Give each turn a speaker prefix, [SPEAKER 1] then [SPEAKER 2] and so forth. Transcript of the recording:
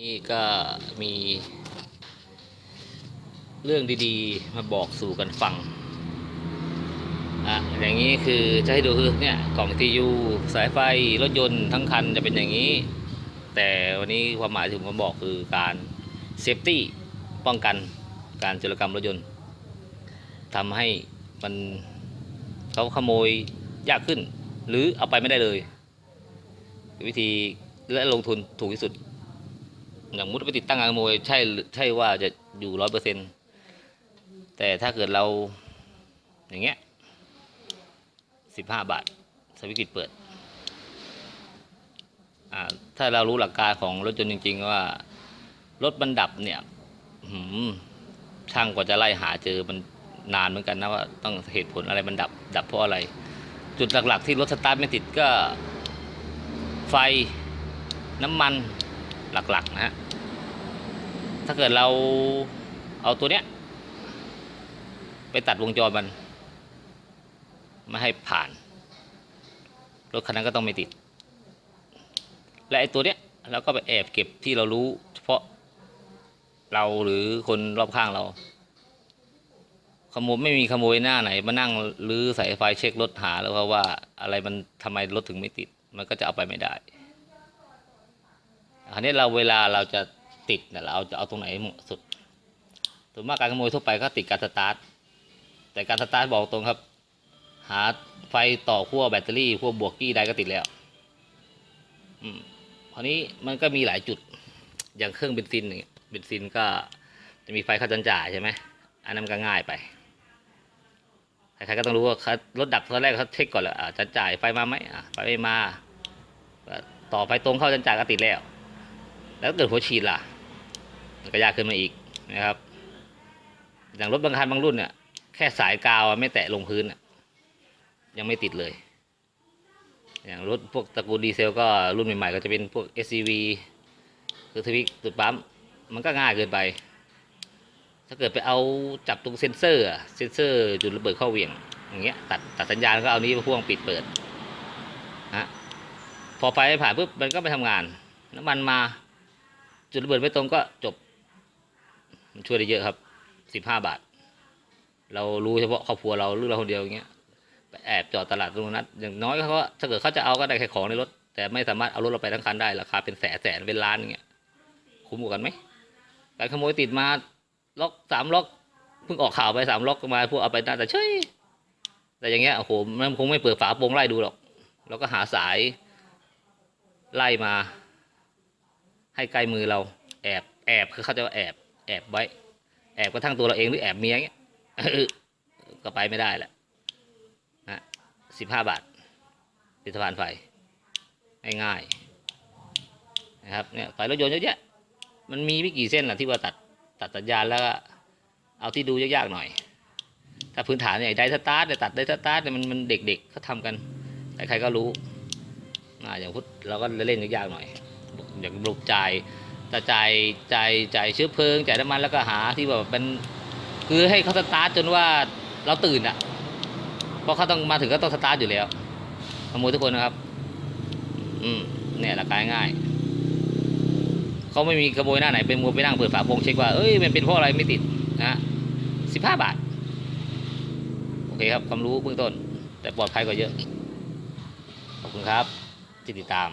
[SPEAKER 1] นี่ก็มีเรื่องดีๆ มาบอกสู่กันฟัง อะ อย่างนี้คือจะให้ดูคือเนี่ยกล่องทียูสายไฟรถยนต์ทั้งคันจะเป็นอย่างนี้ แต่วันนี้ความหมายที่ผมมาบอกคือการเซฟตี้ป้องกันการโจรกรรมรถยนต์ทำให้มันเขาขโมยยากขึ้น หรือเอาไปไม่ได้เลย วิธีและลงทุนถูกที่สุด อย่างมุดไปติดตั้งงานขโมยใช่ใช่ว่าจะอยู่ร้อยเปอร์เซ็นแต่ถ้าเกิดเราอย่างเงี้ยสิบห้าบาทสวิตช์ปิดเปิดอ่าถ้าเรารู้หลักการของรถยนต์จริง ๆ ว่ารถมันดับเนี่ยหืมช่างกว่าจะไล่หาเจอมันนานเหมือนกันนะว่าต้องเหตุผลอะไรมันดับดับเพราะอะไร จุดหลักๆ ที่รถสตาร์ทไม่ติดก็ ไฟน้ำมัน หลักๆนะฮะถ้าเกิดเราเอาตัวเนี้ย ไปตัดวงจรมัน ไม่ให้ผ่าน รถคันนั้นก็ต้องไม่ติด และไอ้ตัวเนี้ยเราก็ไปแอบเก็บที่เรารู้ เฉพาะเราหรือคนรอบข้างเรา ขโมยไม่มีขโมยหน้าไหน มานั่งรื้อสายไฟเช็ครถหาแล้วก็ว่าอะไรมันทำไมรถถึงไม่ติด มันก็จะเอาไปไม่ได้ อันนี้เราเวลาเราจะติดเนี่ยเราจะเอาตรงไหนเหมาะสุดส่วนมากการขโมยทั่วไปก็ติดการสตาร์ทแต่การสตาร์ทบอกตรงครับ หาไฟต่อขั้วแบตเตอรี่ขั้วบวกกี้ได้ก็ติดแล้วอืมคราวนี้มันก็มีหลายจุดอย่างเครื่องเบนซินเนี่ยเบนซินก็จะมีไฟเข้าจันจ่ายใช่ไหมอันนั้นก็ง่ายไปใครๆก็ต้องรู้ว่ารถดับตอนแรกเขาเช็คก่อนและอ่าจันจ่ายไฟมาไหมไฟไม่มาต่อไฟตรงเข้าจันจ่ายก็ติดแล้ว แล้วเกิดหัวฉีดล่ะมันก็ยากขึ้นมาอีกนะครับ อย่างรถบางคันบางรุ่นเนี่ยแค่สายกาวไม่แตะลงพื้นยังไม่ติดเลย อย่างรถพวกตระกูลดีเซลก็รุ่นใหม่ๆก็จะเป็นพวก SCV คือทวิกตุดปั๊มมันก็ง่ายเกินไป ถ้าเกิดไปเอาจับตรงเซ็นเซอร์เซ็นเซอร์จุดระเบิดเข้าเหวี่ยงอย่างเงี้ยตัดตัดสัญญาณก็เอานี้พ่วงปิดเปิดฮะพอไฟผ่านปุ๊บมันก็ไปทำงานน้ำมันมา จุดระเบิดไม่ตรงก็จบ มันช่วยได้เยอะครับสิบห้าบาท เรารู้เฉพาะครอบครัวเราหรือเราคนเดียวอย่างเงี้ยไปแอบจอดตลาดตรงนั้นอย่างน้อยเขาก็ถ้าเกิดเขาจะเอาก็ได้แค่ของในรถ แต่ไม่สามารถเอารถเราไปทั้งคันได้ราคาเป็นแสนแสนเป็นล้านอย่างเงี้ยคุ้มกว่ากันไหมการขโมยติดมาล็อกสามล็อกเพิ่งออกข่าวไปสามล็อกมาพวกเอาไปน่าจะเฉยแต่อย่างเงี้ยโอ้โหมันคงไม่เปิดฝาโปรงไล่ดูหรอกแล้วก็หาสายไล่มา ให้ใกล้มือเรา แอบแอบคือเขาจะว่าแอบแอบไว้ แอบกระทั่งตัวเราเองหรือแอบเมียเงี้ยก็ไปไม่ได้แหละนะสิบห้าบาทติดสะพานไฟง่ายๆนะครับเนี่ยไฟรถยนต์เยอะแยะมันมีไม่กี่เส้นแหละที่ว่าตัดตัดสัญญาณแล้วก็เอาที่ดูยากๆหน่อย ถ้าพื้นฐานเนี่ยได้สตาร์ทเนี่ยตัดได้สตาร์ทเนี่ยมันมันเด็กๆเขาทำกันใครๆก็รู้อ่าอย่างพุทธเราก็เล่นยากๆหน่อย อย่างบลุกจ่ายแต่จ่ายจ่ายจ่ายเชื้อเพลิงจ่ายน้ำมันแล้วก็หาที่แบบเป็นคือให้เขาสตาร์ทจนว่าเราตื่นอะเพราะเขาต้องมาถึงก็ต้องสตาร์ทอยู่แล้วขโมยทุกคนนะครับ อืมเนี่ยหลักการง่ายเขาไม่มีขโมยหน้าไหนเป็นมัวไปนั่งเปิดฝาโปรงเช็คว่าเอ้ยมันเป็นเพราะอะไรไม่ติดนะสิบห้าบาท โอเคครับความรู้เบื้องต้น แต่ปลอดภัยกว่าเยอะ ขอบคุณครับที่ติดตาม